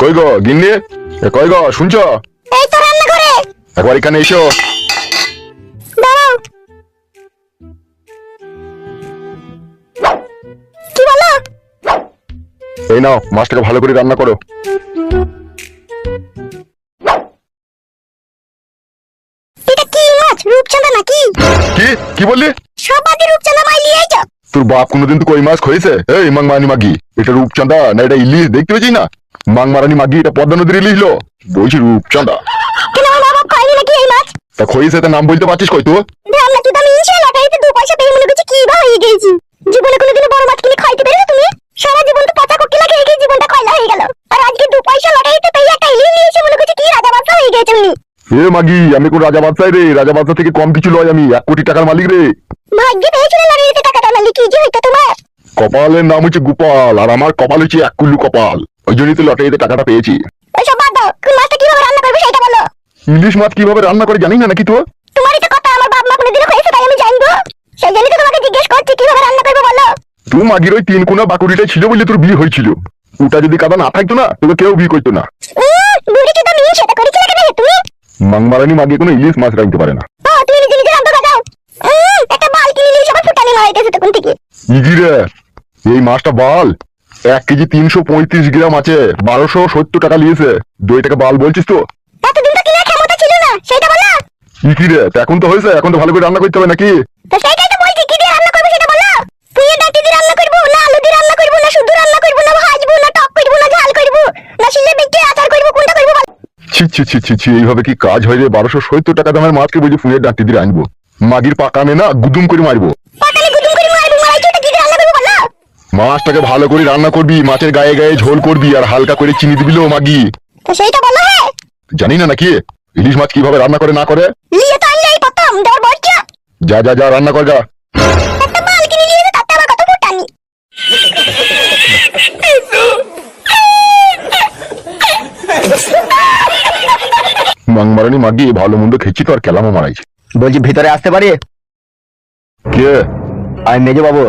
কই গো গিন্নি? কই গো শুনছো? এই তো রান্না করে একবার এখানে এসো। এই নাও মাছটাকে ভালো করে রান্না করো। এটা কি কি? কি বললি? সবাদি রূপচাঁদা মাই লিয়ে আইছো? তোর বাপ কোনোদিন তো কই মাছ খয়েছে এই মাংমারানি মাগি এটা রূপচাঁদা না এটা ইলিশ? দেখতে পেয়েছি না? মাংমারানি মাগি এটা পদ্মা নদীর ইলিশ লো। বলছি রূপচাঁদা। তা খয়েছে তা নাম বলতে পারছিস কই তো তুমি লটারিতে দু পয়সা পেয়ে মনে করছি কি বা হয়ে গেছি। জীবনে কোনোদিন বড় মাছ কিনে খাইতে পেরেছ তুমি? সারা জীবন তো পচা কোকিলা খেয়ে জীবনটা কয়লা হয়ে গেল। আর আজকে দু পয়সা লটারিতে পেয়ে একটা ইলিশ মনে করছি কি রাজা বাদশা হয়ে গেছে উনি। এ মাগি আমি কোন রাজা বাদশাই রে। রাজা বাদশা থেকে কম কিছু লয় আমি। এক কোটি টাকার মালিক রে। ভাগ্যে পেয়েছিলে লটারিতে টাকাটা কি যে হইতো তোমার? কপালের নাম হচ্ছে গোপাল আর আমার কপাল হচ্ছে এক কুল্লু কপাল। ওই জন্যই তো লটারিতে টাকাটা পেয়েছি। ওইসব বাদ দাও কোন মাছটা কীভাবে রান্না করবে সেটা বলো। ইলিশ মাছ কীভাবে রান্না করে জানি না নাকি তো তোমারই তো কথা আমার বাপ মা কোনোদিনও হয়েছে তাই আমি জানব। সেই জন্যই তো তোমাকে জিজ্ঞেস করছি কীভাবে রান্না করবে বলো। তুই মাগির ওই তিন কোনা বাকুড়িটা ছিল বলে তোর বিয়ে হয়েছিল। ওটা যদি কাদা না থাকতো না তোকে কেউ বিয়ে করতো না। মাংমারানি মাগি কোনো ইলিশ মাছ রাখতে পারে না ও তুমি নিজে নিজে রান্না করে দাও উম, একটা বালতি সবার ফুটানি মারাইতেছে তখন থেকে? ইগিরে এই মাছটা বাল। এক কেজি তিনশো পঁয়ত্রিশ গ্রাম আছে বারোশো সত্তর টাকা নিয়েছে। দুই টাকা বাল বলছিস তো? এতদিন তো কিনার ক্ষমতা ছিল না সেটা বলো ইকিরে তা এখন তো হয়েছে এখন তো ভালো করে রান্না করতে হবে নাকি? তো সেইটাই তো বলছি কি দিয়ে রান্না করবে সেটা বলো পুঁয়ে ডাঁটি দিয়ে রান্না করব না আলু দিয়ে রান্না করব না শুধু রান্না করব না ভাজবো না টক করব না ঝাল করব না শিলে বেটে আচার করব কোনটা করব ছি ছি ছি ছি ছি এইভাবে কি কাজ হয় রে? বারোশো সত্তর টাকা দামের মাছকে বুঝি ফুলের ডাঁটি দিয়ে আনব মাগির পাকানে না গুদুম করে মারবো পাতালে গুদুম করে মারবো মারাইছো ওটা কি দিয়ে রান্না করব বলো মাছটাকে ভালো করে রান্না করবি মাছের গায়ে গায়ে ঝোল করবি আর হালকা করে চিনি দিবি লো মাগি। তো সেইটা বলো হ্যাঁ? জানি না নাকি? ইলিশ মাছ কীভাবে রান্না করে না করে? লিয়ে তো আনলে এই প্রথম দেওয়ার বলছো যা যা যা রান্না কর যা একটা মাল কিনে নিয়ে এসে তাতে আবার কত ফুটানি মাংমারানি মাগি ভালো মন্দ খেয়েছি তো আর কেলামও মারাইছে। বলছি ভিতরে আসতে পারি? কে? আমি মেজো বাবু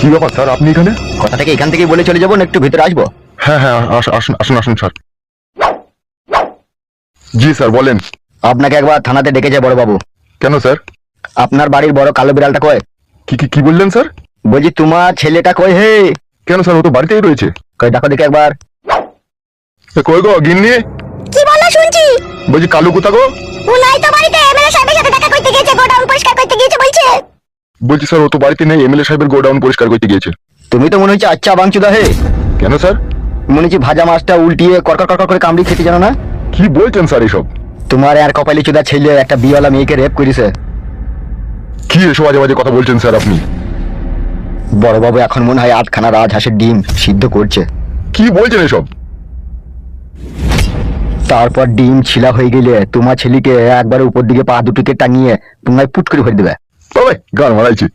কি ব্যাপার স্যার? আপনি এখানে? কথাটাকে এখান থেকেই বলে চলে যাব না একটু ভিতরে আসব? হ্যাঁ হ্যাঁ আসুন আসুন আসুন স্যার। জি স্যার বলেন। আপনাকে একবার থানাতে ডেকেছে বড় বাবু কেন স্যার? আপনার বাড়ির বড় কালো বিড়ালটা কয় কি কি কি বললেন স্যার? বলছি তোমার ছেলেটা কই হে? কেন স্যার ও তো বাড়িতেই রয়েছে। কই দেখো দেখে একবার। কই গো গিন্নি? কি বলো শুনছি? বলছি কালু কোথা গো? ও নাই তো বাড়িতে এমএলএ সাহেবের সাথে দেখা করতে গিয়েছে গোডাউন পরিষ্কার করতে গিয়েছে বলছে বলছি স্যার ও তো বাড়িতে নেই এমএলএ সাহেবের গোডাউন পরিষ্কার করতে গিয়েছে। তুমি তো মনে হচ্ছে আচ্ছা বাংচুদা হে। কেন স্যার? মনে হচ্ছে ভাজা মাছটা উল্টিয়ে কড়কড় কড়কড় করে কামড়ি খেতে জানো না? কি বলছেন স্যার এসব? তোমার আর কপালি চুদা ছেলে একটা বিয়েওয়ালা মেয়েকে রেপ করেছে। কি এসব বাজে বাজে কথা বলছেন স্যার আপনি? বড় বাবু এখন মনে হয় আটখানা রাজহাঁসের ডিম সিদ্ধ করছে। কি বলছেন এসব? তারপর ডিম ছিলা হয়ে গেলে তোমার ছেলেকে একবারে উপর দিকে পা দুটোকে টাঙিয়ে তোমায় পুট করে ভরে দেবে। তবে গান মারাইছি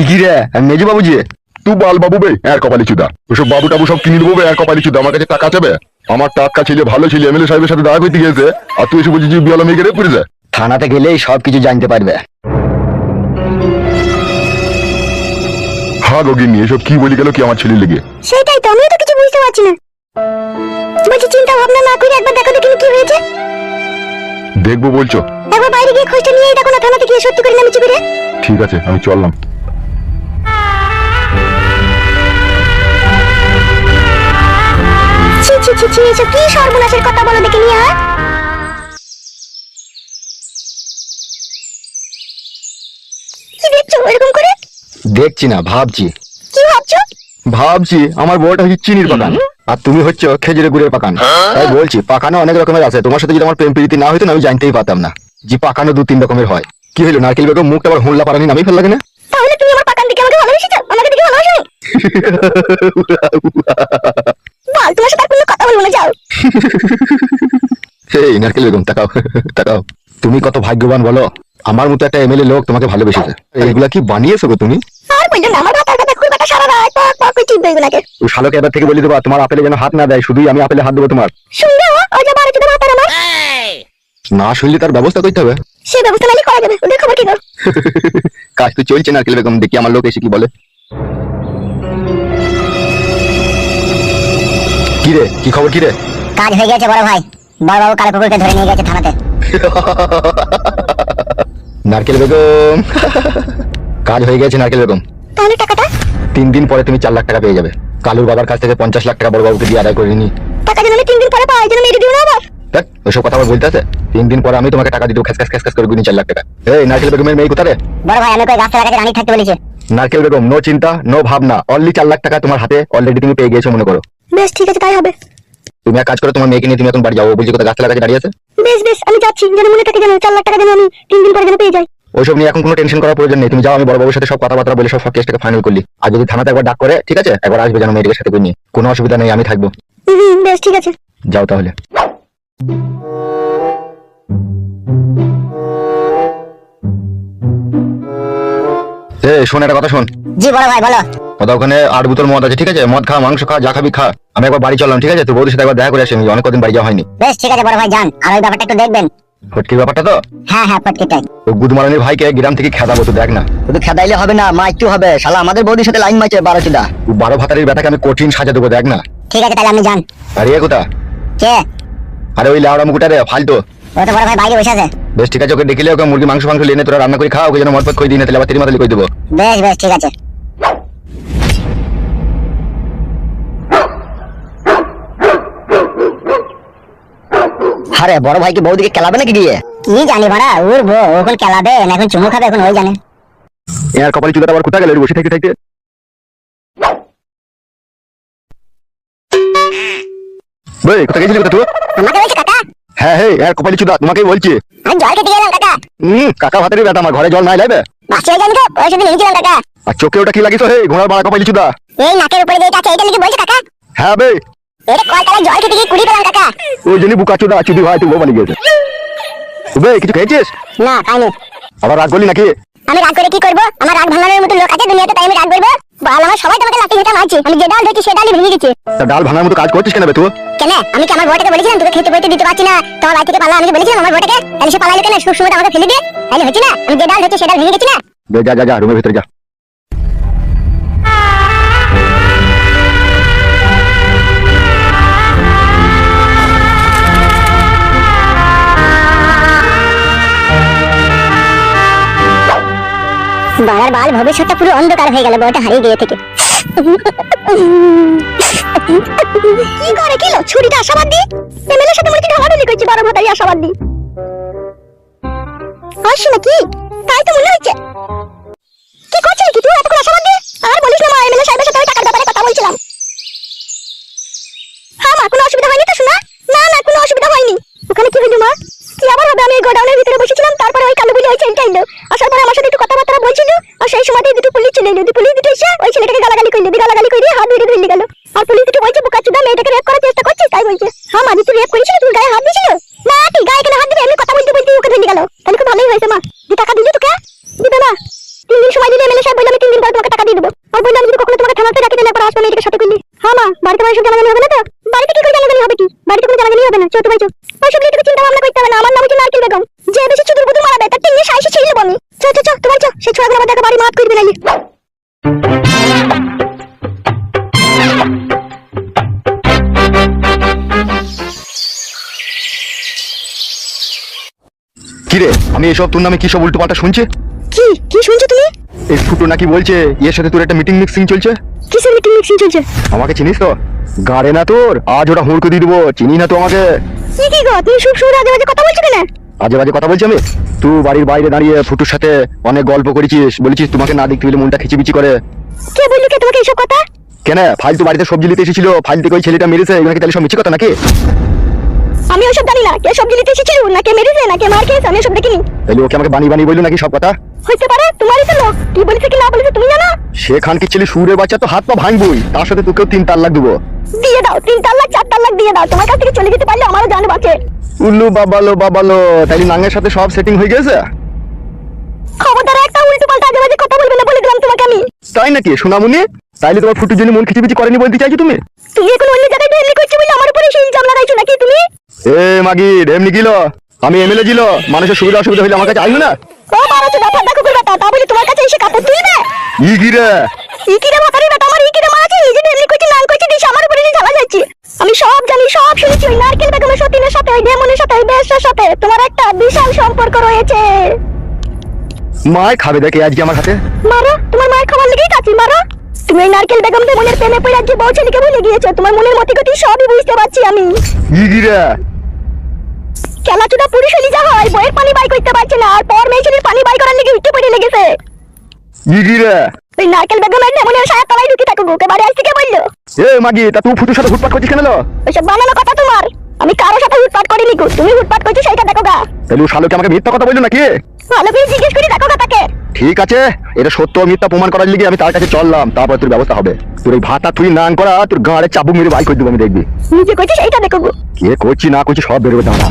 ইগিরে মেজু বাবু যে তুই বাল বাবু বে কপালি চুদা। ওসব বাবু টাবু সব কিনে দেবো বে আর কপালি চুদা। আমার কাছে টাকা চাবে আমার টাকা ছেলে ভালো ছেলে এমএলএ সাহেবের সাথে দেখা করতে গিয়েছে আর তুই এসে বলছিস যে বিয়ালা মেয়েকে রেপ করেছে। থানাতে গেলেই সব কিছু জানতে পারবে। হা গগিনি এসব কি বলি গেল কি আমার ছেলে লেগে? সেটাই তো আমিও তো কিছু বুঝতে পারছি না। বলছি চিন্তা ভাবনা না করে একবার দেখো দেখিনি কি হয়েছে। দেখব বলছো। একবার বাইরে গিয়ে খোঁজটা নিয়ে দেখো না থানাতে গিয়ে সত্যি করে নামিছি করে ঠিক আছে আমি চললাম। ছি ছি ছি ছি এসব কি সর্বনাশের কথা বলো দেখে নিয়ে হ্যাঁ কি দেখছ এরকম করে? দেখছি না ভাবছি। কি ভাবছ? ভাবছি আমার বউটা হচ্ছে চিনির পাকান। আর তুমি হচ্ছে খেজুরের গুড়ের পাকান। তাই বলছি পাকানো অনেক রকমের আছে। তোমার সাথে যদি আমার প্রেম প্রীতি না হইতো না আমি জানতেই পারতাম না যে পাকানো দু তিন রকমের হয়। কি হইল নারকেল বেগম মুখটা আবার হুল্লা পারানি নামই ফেল লাগে না তাহলে তুমি আমার পাকান দিকে আমাকে ভালোবেসেছো? আমাকে দিকে ভালোবাসো বল তোমার সাথে কোনো কথা বলব না যাও। এই নারকেল বেগম তাকাও তাকাও। তুমি কত ভাগ্যবান বলো? আমার মতো একটা এমএলএ লোক তোমাকে ভালোবেসেছে। এগুলা কি বানিয়েছো গো তুমি? আর বলল না আমার ভাতার কথা খুব একটা সারা রাত পক পক করে চিনবে এগুলাকে। ওই শালোকে এবার থেকে বলে দেবা তোমার আপেলে যেন হাত না দেয় শুধুই আমি আপেলে হাত দেবো তোমার। শুনবে ও? যে চোদ্দ ভাতার আমার। না শুনলে তার ব্যবস্থা করতে হবে। সে ব্যবস্থা নালি করা যাবে। ওদের খবর কি গো? কাজ তো চলছে নারকেল বেগম দেখি আমার লোক এসে কি বলে। কি রে কি খবর কি রে কাজ হয়ে গেছে বড় ভাই। বড়বাবু কালো কুকুরকে ধরে নিয়ে গেছে থানাতে। নারকেল বেগম। কাজ হয়ে গেছে নারকেল বেগম। তাহলে টাকাটা? তিন দিন পরে তুমি চার লাখ টাকা পেয়ে যাবে। কালুর বাবার কাছ থেকে পঞ্চাশ লাখ টাকা বড়বাবুকে দিয়ে আদায় করে নি টাকা যেন আমি তিন দিন পরে পাই যেন মেরে দিও না আবার। দেখ ওইসব কথা আবার বলতে আছে। তিন দিন পরে আমি তোমাকে টাকা দেবো খ্যাস খ্যাস খ্যাস করে গুনি চার লাখ টাকা। এই নারকেল বেগমের মেয়ে কোথায় বড় ভাই আমি কই রাস্তার কাছে রানী থাকতে বলেছে? নারকেল বেগম নো চিন্তা নো ভাবনা অনলি চার লাখ টাকা তোমার হাতে অলরেডি তুমি পেয়ে গেছো মনে করো। বেশ ঠিক আছে তাই হবে। তুমি এক কাজ করো তোমার মেয়েকে নিয়ে তুমি এখন বাড়ি যাও বলছি কোথায় গাছতলা কাছে দাঁড়িয়ে আছে। বেশ বেশ আমি যাচ্ছি যেন মনে থাকে যেন চার লাখ টাকা যেন আমি তিন দিন পরে যেন পেয়ে যাই। ওইসব নিয়ে এখন কোনো টেনশন করার প্রয়োজন নেই। তুমি যাও আমি বড়বাবুর সাথে সব কথাবার্তা বলে সব কেসটাকে ফাইনাল করলি। আর যদি থানাতে একবার ডাক করে ঠিক আছে? একবার আসবে যেন মেয়েটাকে সাথে করে নিয়ে। কোনো অসুবিধা নেই আমি থাকব। বেশ ঠিক আছে। যাও তাহলে। এ শোন একটা কথা শোন। জি বড় ভাই বলো। কথা ওখানে আট বোতল মদ আছে ঠিক আছে? মদ খা মাংস খা যা খাবি খা। আমি একবার বাড়ি চললাম ঠিক আছে? তো বৌদির সাথে একবার দেখা করে আসি আমি অনেক কদিন বাড়ি যাওয়া হয়নি। বেশ ঠিক আছে বড় ভাই যান। আর ওই ব্যাপারটা একটু দেখবেন। ফটকির ব্যাপারটা তো? হ্যাঁ হ্যাঁ পটকিটাই ও গুদমারানির ভাইকে গ্রাম থেকে খেদাবো তো দেখ না। শুধু খেদাইলে হবে না মা একটু হবে। শালা আমাদের বৌদির সাথে লাইন মাইছে বারো চুদা ও বারো ভাতারির ব্যাটাকে আমি কঠিন সাজা দেবো দেখ না। ঠিক আছে তাহলে আপনি যান। আর এ কোথা কে? আরে ওই লাউড়া মুকুটা রে ফালতো। ও তো বড় ভাই বাইরে বসে আছে। বেশ ঠিক আছে ওকে দেখিলে ওকে মুরগি মাংস মাংস লিয়ে নে তোরা রান্না করে খাও ওকে যেন মদ পথ খই দিই না তাহলে আবার তিরি মাতালি করে দেবো? বেশ বেশ ঠিক আছে। আরে বড় ভাইকে বৌদিকে খেলাবে নাকি গিয়ে? কি জানি ভাড়া ওর বউ ওখন খেলাবে না এখন চুমু খাবে এখন ওই জানে। এর কপালে চুদাটা আবার কোথায় গেল বসে থাকতে থাকতে? বই কোথায় গেছিলি কোথা তুই আমাকে বলছে কাকা? হ্যাঁ হ্যাঁ এর কপালে চুদা তোমাকেই বলছি। আমি জল খেতে গেলাম কাকা। হুম কাকা ভাতেরই ব্যাটা আমার ঘরে জল নাই লাইবে বাসি হয়ে যান তো শুধু নিয়েছিলাম কাকা। আর চোখে ওটা কি লাগিস হে ঘোড়ার বাড়া কপালে চুদা? এই নাকের উপরে যে এটা আছে এটা লিখে বলছে কাকা? হ্যাঁ বে। এটা কলতলায় জল খেতে গিয়ে কুড়ি পেলাম কাকা। ওই জন্য বুকা চুদা চুদি ভাই তুই গিয়েছে। বে কিছু খেয়েছিস? না খাইনি। আবার রাগ করলি নাকি? আমি রাগ করে কি করব? আমার রাগ ভাঙানোর মতো লোক আছে দুনিয়াতে তাই আমি রাগ করব? বল আমার সবাই তোমাকে লাঠি মারছে। আমি যে ডাল ধরছি সে ডালই ভেঙে গেছে। তা ডাল ভাঙার মতো কাজ করছিস কেন বে তুই? কেন? আমি কি আমার বউটাকে বলেছিলাম তোকে খেতে বইতে দিতে পারছি না? তোমার বাড়ি থেকে পালা আমি বলেছিলাম আমার বউটাকে? তাহলে সে পালাইলো কেন? আমাকে ফেলে দিয়ে তাহলে হচ্ছে না আমি যে ডাল ধরছি সে ডাল ভেঙে গেছি না? যা যা যা রুমের ভিতরে যা। বাড়ার বাল ভবিষ্যৎটা পুরো অন্ধকার হয়ে গেল, বউটা হারিয়ে গিয়ে থেকে। কি করে কিলো ছুরিটা আশাবাদ দি? এমএলএ সাথে মুরগি ঢালাঢালি করছি বারো ভাতারি আশাবাদ দি। আসছে নাকি? তাই তো মনে হচ্ছে। কি করছিস কি তুই? এতক্ষণ আশাবাদ দি? আর বলিস না মা, এমএলএ সাহেবের সাথে ওই টাকার ব্যাপারে কথা বলছিলাম। হ্যাঁ মা, কোনো অসুবিধা হয়নি তো শোনা? না না, কোনো অসুবিধা হয়নি। ওখানে কি হইল মা কি আবার হবে আমি এই গোডাউনের ভিতরে বসেছিলাম তারপরে ওই কালো বলি ওই ছেলেটা এলো আসার পরে আমার সাথে একটু কথাবার্তা বলছিল আর সেই সময়তেই দুটো পুলিশ চলে এলো পুলিশ দুটো এসে ওই ছেলেটাকে গালাগালি করল দিয়ে গালাগালি করে হাত ধরে ধরে গেল আর পুলিশ দুটো বলছে বোকা চুদা মেয়েটাকে রেপ করার চেষ্টা করছিস তাই বলছে হ্যাঁ মা তুই রেপ করেছিল তুই গায়ে হাত দিয়েছিল না তুই গায়ে কেন হাত দিবি এমনি কথা বলতে বলতে ওকে ধরে গেল তাহলে খুব ভালোই হয়েছে মা দি টাকা দিলি তোকে দিবে না তিন দিন সময় দিলে এমএলএ সাহেব বলল আমি তিন দিন পর তোমাকে টাকা আর যদি কখনো হ্যাঁ করে আমি। চ চ চ, তোমার চ। সেই ছোড়াগুলো আমার দেখা বাড়ি মাফ করবে নালি কি আমি এসব তোর নামে কি সব উল্টো পাল্টা শুনছি? কি? কি শুনছো তুমি? এই ফুটো নাকি বলছে এর সাথে তোর একটা মিটিং মিক্সিং চলছে? কিসের মিটিং মিক্সিং চলছে? আমাকে চিনিস তো? গাড়ে না তোর আজ ওটা হুড়কে দিয়ে দিবো চিনি না তো আমাকে। কি কি গো তুমি সুর সুর আজে বাজে কথা বলছো কেন? আজে বাজে কথা বলছি আমি? তুই বাড়ির বাইরে দাঁড়িয়ে ফুটুর সাথে অনেক গল্প করেছিস বলেছিস তোমাকে না দেখতে পেলে মনটা খিচিবিচি করে। কে বললি কে তোমাকে এইসব কথা? কেন? ফালতু বাড়িতে সবজি নিতে এসেছিল ফাইল থেকে ওই ছেলেটা মেরেছে এগুলো তাহলে সব মিছি কথা নাকি? আমি ওসব জানি না কে সবজি নিতে এসেছিল না কে মেরেছে না কে মার খেয়েছে আমি ওসব দেখিনি। তাহলে ওকে আমাকে বানিয়ে বানিয়ে বলল নাকি সব কথা? হইতে পারে? তোমারই তো লোক। কি বলেছে কি না বলেছে তুমি জানো? সে খানকে ছেলে সুরের বাচ্চা তো হাত পা ভাঙবই? তার সাথে তোকেও তিন তার লাখ দেবো। দিয়ে দাও তিন লাখ চার লাখ দিয়ে দাও। তোমার কাছ থেকে চলে যেতে পারলে আমারও জান বাঁচে উল্লু বাবালো বাবালো তাইলে নাঙ্গের সাথে সব সেটিং হয়ে গেছে? খবরদার একটা উল্টো পাল্টা আজে বাজে কথা বলবে না বলে দিলাম তোমাকে আমি। তাই নাকি সোনামুনি তাইলে তোমার ফুটুর জন্য মন খিচিবিচি করেনি বলতে চাইছো তুমি? তুমি এখন অন্য জায়গায় এমনি করছ বলে আমার উপরে সেই ইলজাম লাগাইছো নাকি তুমি? এ মাগির এমনি গিল। আমি এমএলএ ছিল মানুষের সুবিধা অসুবিধা হইলে আমার কাছে আইলো না। ও বাবা তো ব্যাপার দেখো ব্যাপার তা বলি তোমার কাছে এসে কাপড় তুই দে ই কি রে? ই কি রে বাবা রে বাবা আমার ই কি রে মা আছে? এই যে এমনি কইছি লাল কইছি দিশ আমার উপরে ঝালা যাচ্ছে আমি সব জানি সব শুনেছি ওই নারকেল বেগমের সাথে না সাথে ওই ডেমনের সাথে ওই বেশার সাথে। তোমার একটা বিশাল সম্পর্ক রয়েছে। মায় খাবে দেখে আজকে আমার হাতে। মারো তোমার মায়ের খাবার লেগেই কাচি মারো। তুমি ওই নারকেল বেগম ডেমনের প্রেমে পড়ে আজকে বউ ছেলেকে ভুলে গিয়েছো। তোমার মনের মতি গতি সবই বুঝতে পারছি আমি। ই কি রে? খেলাচুদা পুরুষ হলি যা হয় বইয়ের পানি বাই করতে পারছে না আর পর পানি বাই করার লেগে উঠে পড়ে লেগেছে। ইগিরা ওই নারকেল বেগমের মনের সায়া তলায় ঢুকে থাকো ওকে বাড়ি আসতে কে বলল? এ মাগি তা তুই ফুটুর সাথে ফুটপাট করছিস কেন লো? ওইসব বানানো কথা তোমার। আমি কারোর সাথে হুটপাট করিনি গো তুমি হুটপাট করছ সেইটা দেখো গা। তাহলে ও শালোকে আমাকে মিথ্যা কথা বলল নাকি? ভালো করে জিজ্ঞেস করে দেখো গা তাকে। ঠিক আছে এটা সত্য মিথ্যা প্রমাণ করার লিগে আমি তার কাছে চললাম তারপর তোর ব্যবস্থা হবে। তোর এই ভাতা তুই নান করা তোর গাঁড়ে চাবুক মেরে বাই করে দেবো আমি দেখবি। নিজে সেইটা দেখো কে করছি না করছি সব বেরোবে দাঁড়া।